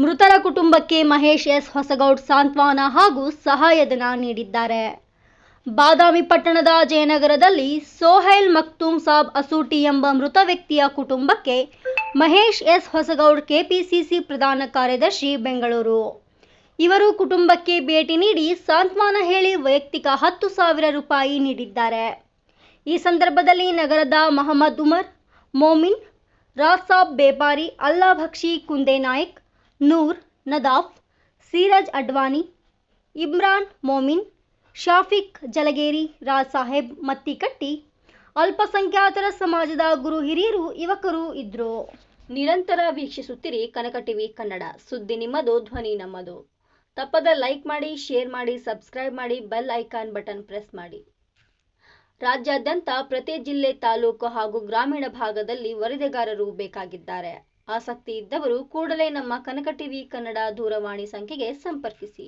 ಮೃತರ ಕುಟುಂಬಕ್ಕೆ ಮಹೇಶ್ ಎಸ್. ಹೊಸಗೌಡ್, ಸಾಂತ್ವನ ಹಾಗೂ ಸಹಾಯಧನ ನೀಡಿದ್ದಾರೆ. ಬಾದಾಮಿ ಪಟ್ಟಣದ ಜಯನಗರದಲ್ಲಿ ಸೋಹೈಲ್ ಮಕ್ತೂಮ್ ಸಾಬ್ ಅಸೂಟಿ ಎಂಬ ಮೃತ ವ್ಯಕ್ತಿಯ ಕುಟುಂಬಕ್ಕೆ ಮಹೇಶ್ ಎಸ್. ಹೊಸಗೌಡ್, ಕೆಪಿಸಿಸಿ ಪ್ರಧಾನ ಕಾರ್ಯದರ್ಶಿ, ಬೆಂಗಳೂರು. ಇವರು ಕುಟುಂಬಕ್ಕೆ ಭೇಟಿ ನೀಡಿ ಸಾಂತ್ವನ ಹೇಳಿ ವೈಯಕ್ತಿಕ ಹತ್ತು ಸಾವಿರ ರೂಪಾಯಿ ನೀಡಿದ್ದಾರೆ. ಈ ಸಂದರ್ಭದಲ್ಲಿ ನಗರದ ಮಹಮ್ಮದ್ ಉಮರ್, ಮೋಮಿನ್, ರಾಸಾಬ್ ಬೇಪಾರಿ ಅಲ್ಲಾ ಭಕ್ಷಿ ಕುಂದೆ ನಾಯಕ್ ನೂರ್, ನದಾಫ್, ಸೀರಜ್ ಅಡ್ವಾನಿ ಇಮ್ರಾನ್ ಮೋಮಿನ್, ಶಾಫಿಕ್ ಜಲಗೇರಿ, ರಾಜ್ ಸಾಹೇಬ್, ಮತ್ತಿಕಟ್ಟಿ ಅಲ್ಪಸಂಖ್ಯಾತರ ಸಮಾಜದ ಗುರು ಹಿರಿಯರು, ಯುವಕರು ಇದ್ರು. ನಿರಂತರ ವೀಕ್ಷಿಸುತ್ತಿರಿ ಕನಕ ಟಿವಿ ಕನ್ನಡ. ಸುದ್ದಿ ನಿಮ್ಮದು, ಧ್ವನಿ ನಮ್ಮದು. ತಪ್ಪದ ಲೈಕ್ ಮಾಡಿ, ಶೇರ್ ಮಾಡಿ, ಸಬ್ಸ್ಕ್ರೈಬ್ ಮಾಡಿ, ಬೆಲ್ ಐಕಾನ್ ಬಟನ್ ಪ್ರೆಸ್ ಮಾಡಿ. ರಾಜ್ಯಾದ್ಯಂತ ಪ್ರತಿ ಜಿಲ್ಲೆ, ತಾಲೂಕು ಹಾಗೂ ಗ್ರಾಮೀಣ ಭಾಗದಲ್ಲಿ ವರದಿಗಾರರು ಬೇಕಾಗಿದ್ದಾರೆ. ಆಸಕ್ತಿ ಇದ್ದವರು ಕೂಡಲೇ ನಮ್ಮ ಕನಕ ಟಿವಿ ಕನ್ನಡ ದೂರವಾಣಿ ಸಂಖ್ಯೆಗೆ ಸಂಪರ್ಕಿಸಿ.